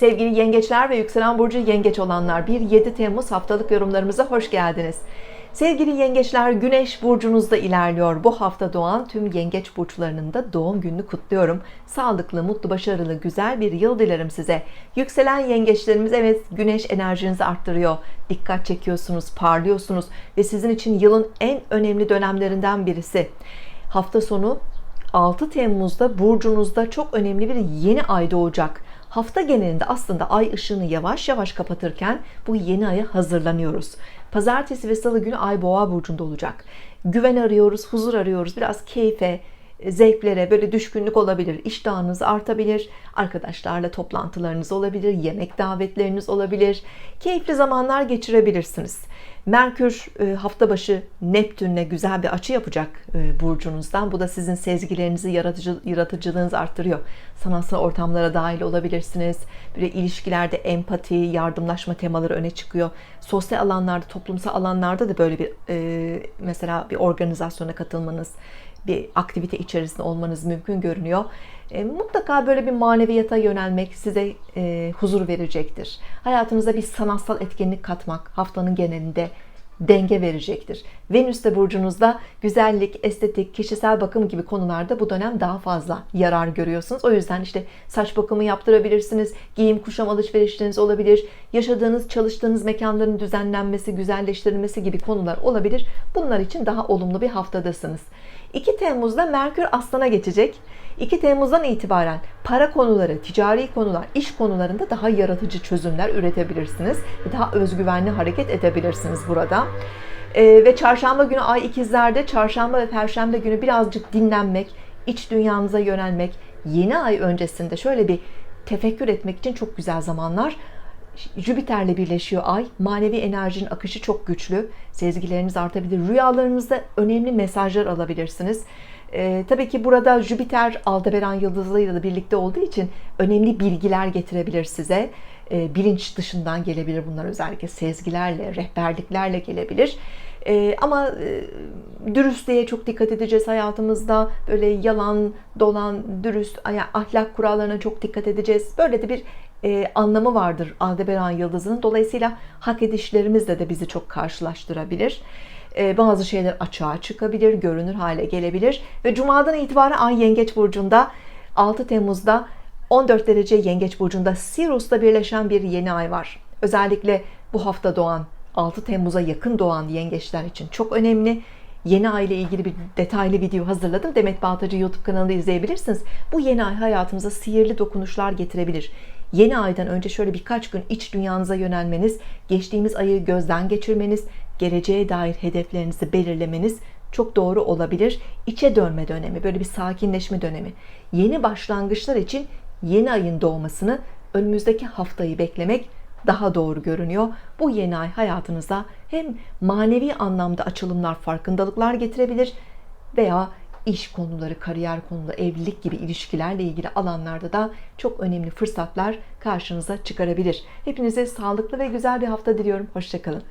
Sevgili yengeçler ve yükselen burcu yengeç olanlar 1-7 Temmuz haftalık yorumlarımıza hoş geldiniz. Sevgili yengeçler güneş burcunuzda ilerliyor. Bu hafta doğan tüm yengeç burçlarının da doğum gününü kutluyorum. Sağlıklı, mutlu, başarılı, güzel bir yıl dilerim size. Yükselen yengeçlerimiz evet güneş enerjinizi arttırıyor. Dikkat çekiyorsunuz, parlıyorsunuz ve sizin için yılın en önemli dönemlerinden birisi. Hafta sonu 6 Temmuz'da burcunuzda çok önemli bir yeni ay doğacak. Hafta genelinde aslında ay ışığını yavaş yavaş kapatırken bu yeni aya hazırlanıyoruz. Pazartesi ve salı günü ay boğa burcunda olacak. Güven arıyoruz, huzur arıyoruz, biraz keyfe, zevklere böyle düşkünlük olabilir. İştahınız artabilir. Arkadaşlarla toplantılarınız olabilir. Yemek davetleriniz olabilir. Keyifli zamanlar geçirebilirsiniz. Merkür e, hafta başı Neptün'le güzel bir açı yapacak e, burcunuzdan. Bu da sizin sezgilerinizi, yaratıcı, yaratıcılığınızı arttırıyor. Sanatsal ortamlara dahil olabilirsiniz. Böyle ilişkilerde empati, yardımlaşma temaları öne çıkıyor. Sosyal alanlarda, toplumsal alanlarda da böyle bir e, mesela bir organizasyona katılmanız, bir aktivite içerisinde olmanız mümkün görünüyor. Mutlaka böyle bir maneviyata yönelmek size e, huzur verecektir. Hayatınıza bir sanatsal etkinlik katmak haftanın genelinde denge verecektir. Venüs de burcunuzda güzellik, estetik, kişisel bakım gibi konularda bu dönem daha fazla yarar görüyorsunuz. O yüzden işte saç bakımı yaptırabilirsiniz, giyim kuşam alışverişleriniz olabilir, yaşadığınız, çalıştığınız mekanların düzenlenmesi, güzelleştirilmesi gibi konular olabilir. Bunlar için daha olumlu bir haftadasınız. 2 Temmuz'da Merkür Aslan'a geçecek. 2 Temmuz'dan itibaren para konuları, ticari konular, iş konularında daha yaratıcı çözümler üretebilirsiniz. Daha özgüvenli hareket edebilirsiniz burada. Ee, ve çarşamba günü ay ikizlerde, çarşamba ve perşembe günü birazcık dinlenmek, iç dünyanıza yönelmek, yeni ay öncesinde şöyle bir tefekkür etmek için çok güzel zamanlar. Jüpiter'le birleşiyor ay. Manevi enerjinin akışı çok güçlü. Sezgileriniz artabilir. Rüyalarınızda önemli mesajlar alabilirsiniz. Ee, tabii ki burada Jüpiter Aldebaran yıldızıyla da birlikte olduğu için önemli bilgiler getirebilir size. Ee, bilinç dışından gelebilir bunlar özellikle sezgilerle, rehberliklerle gelebilir. Ee, ama e, dürüstlüğe çok dikkat edeceğiz hayatımızda. Böyle yalan, dolan, dürüst, ahlak kurallarına çok dikkat edeceğiz. Böyle de bir e, anlamı vardır Aldebaran yıldızının. Dolayısıyla hak edişlerimizle de bizi çok karşılaştırabilir. E, bazı şeyler açığa çıkabilir, görünür hale gelebilir. Ve Cuma'dan itibaren Ay Yengeç Burcu'nda 6 Temmuz'da 14 derece Yengeç Burcu'nda Sirus'ta birleşen bir yeni ay var. Özellikle bu hafta doğan 6 Temmuz'a yakın doğan yengeçler için çok önemli. Yeni ay ile ilgili bir detaylı video hazırladım. Demet Baltacı YouTube kanalında izleyebilirsiniz. Bu yeni ay hayatımıza sihirli dokunuşlar getirebilir. Yeni aydan önce şöyle birkaç gün iç dünyanıza yönelmeniz, geçtiğimiz ayı gözden geçirmeniz, geleceğe dair hedeflerinizi belirlemeniz çok doğru olabilir. İçe dönme dönemi, böyle bir sakinleşme dönemi. Yeni başlangıçlar için yeni ayın doğmasını önümüzdeki haftayı beklemek daha doğru görünüyor. Bu yeni ay hayatınıza hem manevi anlamda açılımlar, farkındalıklar getirebilir veya iş konuları, kariyer konuları, evlilik gibi ilişkilerle ilgili alanlarda da çok önemli fırsatlar karşınıza çıkarabilir. Hepinize sağlıklı ve güzel bir hafta diliyorum. Hoşçakalın.